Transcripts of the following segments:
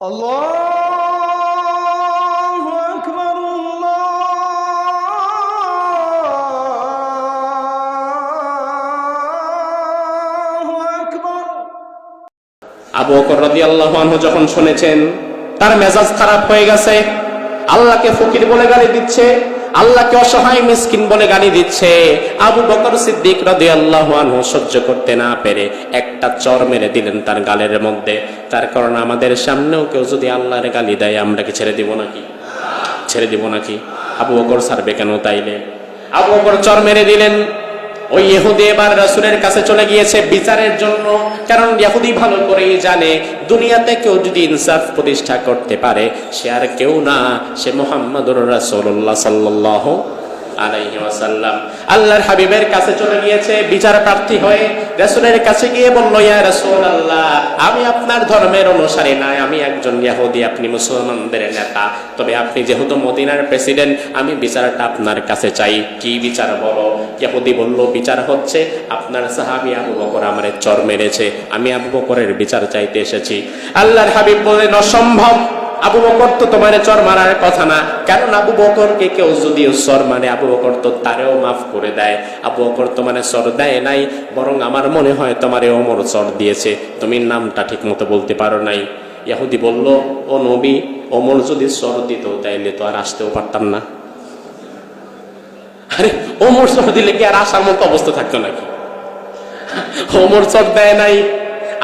الله أكبر الله أكبر আবু বকর রাদিয়াল্লাহু আনহু যখন শুনেছেন তার মেজাজ খারাপ হয়ে গেছে আল্লাহকে ফকির বলে গালি দিচ্ছে আল্লাহকে অসহায় মিসকিন বলে গালি দিচ্ছে। আবু বকর সিদ্দিক রাদিয়াল্লাহু আনহু সহ্য করতে না পেরে একটা চর মেরে দিলেন তার গালের মধ্যে। তার কারণ আমাদের সামনেও কেউ যদি আল্লাহর গালি দেয়, আমরা কি ছেড়ে দিব নাকি? ছেড়ে দিব নাকি? আবু বকর সারবে কেন তাইলে? আবু বকর চর মেরে দিলেন। ওই ইহুদি এবার রাসূলের কাছে চলে গিয়েছে বিচারের জন্য, কারণ ইহুদি ভালো করেই জানে, দুনিয়াতে কেউ যদি ইনসাফ প্রতিষ্ঠা করতে পারে, সে আর কেউ না, সে মোহাম্মদুর রাসুল্লাহ সাল্লাল্লাহু আলাইহি ওয়াসাল্লাম। আল্লাহর হাবিবের কাছে চলে গিয়েছে, বিচার প্রার্থী হয়ে রাসূলের কাছে গিয়ে বলল, ইয়া রাসূলুল্লাহ, আমি আপনার ধর্মের অনুসারী নাই, আমি একজন ইহুদি, আপনি মুসলমানদের নেতা। তবে আপনি যেহেতু মদিনার প্রেসিডেন্ট, আমি বিচারটা আপনার কাছে চাই। কি বিচার বলো? ইহুদি বলল, বিচার হচ্ছে, আপনার সাহাবী আবু বকর আমারে চর মেরেছে, আমি আবু বকরের বিচার চাইতে এসেছি। আল্লাহর হাবিব বললেন, অসম্ভব আবু বকর তো তোমার চর মারার কথা না। কারণ আবু বকরকে কেউ যদি চর মানে আবু বকর তো তারেও মাফ করে দেয়। আবু বকর তো মানে চর দেয় নাই, বরং আমার মনে হয় তোমার অমর চর দিয়েছে। তুমি নামটা ঠিক মতো বলতে পারো নাই। ইয়াহুদি বলল, ও নবী অমর যদি চর দিত তাইলে তো আর আসতেও পারতাম না। আরে, ওমর চর দিলে কি আর আসার মতো অবস্থা থাকতো নাকি? ওমর চর দেয় নাই,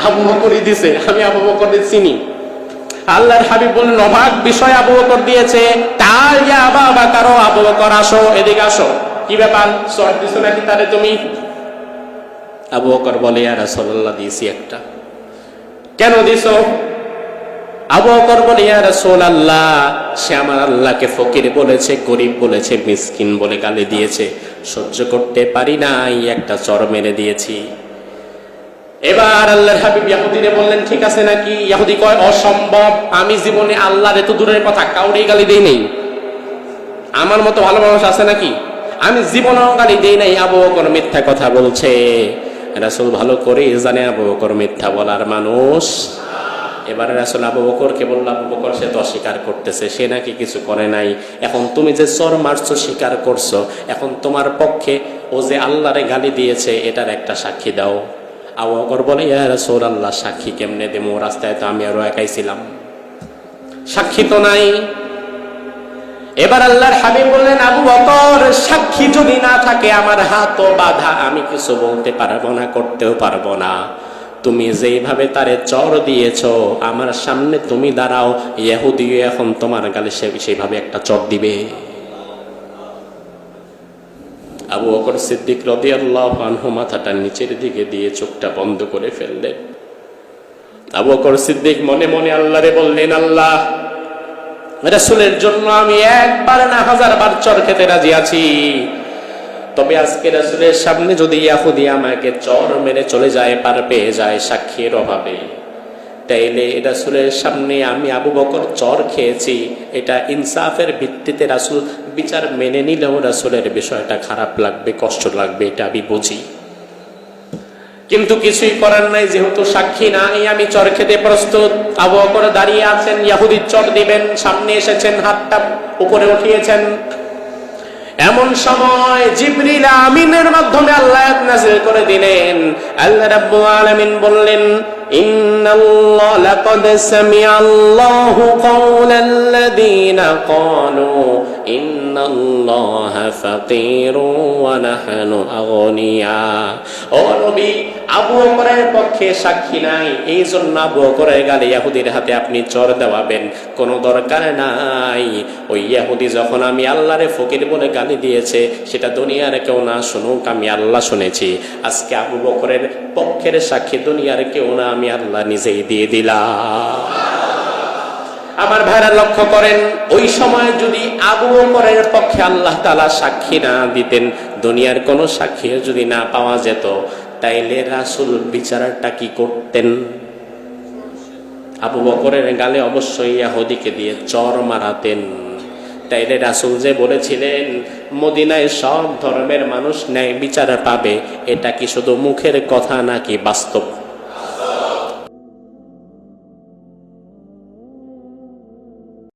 আবু বকরই দিছে, আমি আবু বকরের চিনি। আল্লাহর হাবিব বললেন, অবাক বিষয় আবু বকর দিয়েছে। তার ইয়া বাবা কারও আবু বকর, আসো, এদিকে আসো। কি ব্যাপার? চর দিছো নাকি তারে তুমি আবু বকর বলে আর রাসূলুল্লাহ, দিয়েছি একটা। কেন দিছো? আবু বকর বলে, ইয়া রাসূলুল্লাহ, সে আমার আল্লাহকে ফকির বলেছে, গরিব বলেছে, মিসকিন বলে গালি দিয়েছে। সহ্য করতে পারি নাই, একটা চর মেরে দিয়েছি। এবার আল্লাহর হাবিব ইয়াহুদিরে বললেন, ঠিক আছে নাকি? ইয়াহুদি কয়, অসম্ভব। আমি জীবনে আল্লাহর এত দূরের কথা কাউরেই গালি দেই নেই। আমার মতো ভালো মানুষ আছে নাকি? আমি জীবনেও গালি দেই নাই, আবু বকর মিথ্যা কথা বলছে। রাসূল ভালো করে জানে আবু বকর মিথ্যা বলার মানুষ। এবারে রাসূল আবু বকরকে বলল, আবু বকর, সে তো অস্বীকার করতেছে, সে নাকি কিছু করে নাই। এখন তুমি যে চর মারছো, স্বীকার করছ, এখন তোমার পক্ষে ও যে আল্লাহরে গালি দিয়েছে, এটার একটা সাক্ষী দাও। আবু বলে, ইয়া সাক্ষী কেমনে দেবো? রাস্তায় তো আমি আরও একাই ছিলাম। সাক্ষী তো নাই। এবার আল্লাহর হাবিব বললেন, আবু বকর, সাক্ষী যদি না থাকে, আমার হাতও বাধা, আমি কিছু বলতে পারব না, করতেও পারব না। তুমি যেইভাবে তারে চর দিয়েছ, আমার সামনে তুমি দাঁড়াও, ইহুদিও এখন তোমার গালে সে সেইভাবে একটা চর দিবে। আবু অকর সিদ্দিক রদিয়াল্লাহু আনহু মাথাটা নিচের দিকে দিয়ে চোখটা বন্ধ করে ফেললেন। আবু অকর সিদ্দিক মনে মনে আল্লাহরে বললেন, আল্লাহ, রাসূলের জন্য আমি একবার না হাজার বার চর খেতে রাজি আছি। তবে আজকে রাসূলের সামনে যদি ইয়াহুদি আমাকে চর মেরে চলে যায়, পার পেয়ে যায় সাক্ষীর অভাবে। তাইলে রাসূলের সামনে আমি আবু বকর চর খেয়েছি। এটা ইনসাফের ভিত্তিতে রাসুল বিচার মেনে নিলেও রাসূলের বিষয়টা খারাপ লাগবে, কষ্ট লাগবে, এটা আমি বুঝি। কিন্তু কিছুই করার নাই, যেহেতু সাক্ষী নাই, আমি চর খেতে প্রস্তুত। আবু বকর দাঁড়িয়ে আছেন ইয়াহুদির চর দিবেন, সামনে এসেছেন, হাতটা উপরে উঠিয়েছেন। এমন সময় জিবরিল আমিনের মাধ্যমে আল্লাহ নাযিল করে দিলেন। আল্লাহ রাব্বুল আলামিন বললেন ইন্নাল্লাহ লাকাদ সামিআল্লাহু কাওলাল্লাযীনা ক্বালু ইন্নাল্লাহা ফাকীরু ওয়া নাহনু আগনিয়া ও নবী, আবু বকরের পক্ষে সাক্ষী নাই এই জন্য আবু বকরের গালে ইয়াহুদির হাতে আপনি চর দেওয়াবেন, কোনো দরকার নাই। ওই ইয়াহুদি যখন আমি আল্লাহরে ফকির বলে গালি দিয়েছে, সেটা দুনিয়ার কেউ না শুনুক, আমি আল্লাহ শুনেছি। আজকে আবু বকরের পক্ষের সাক্ষী দুনিয়ার কেউ না, আমি আল্লাহ নিজেই দিয়ে দিলাম। আমার ভাইরা লক্ষ্য করেন, ওই সময় যদি আবু বকরের পক্ষে আল্লাহ তালা সাক্ষী না দিতেন, দুনিয়ার কোনো সাক্ষী যদি না পাওয়া যেত, তাইলে রাসুল বিচারটা কি করতেন? আবু বকরের গালে অবশ্যই ইয়াহুদিকে দিয়ে চর মারাতেন। তাইলে রাসুল যে বলেছিলেন, মদিনায় সব ধর্মের মানুষ ন্যায় বিচার পাবে। এটা কি শুধু মুখের কথা নাকি বাস্তব?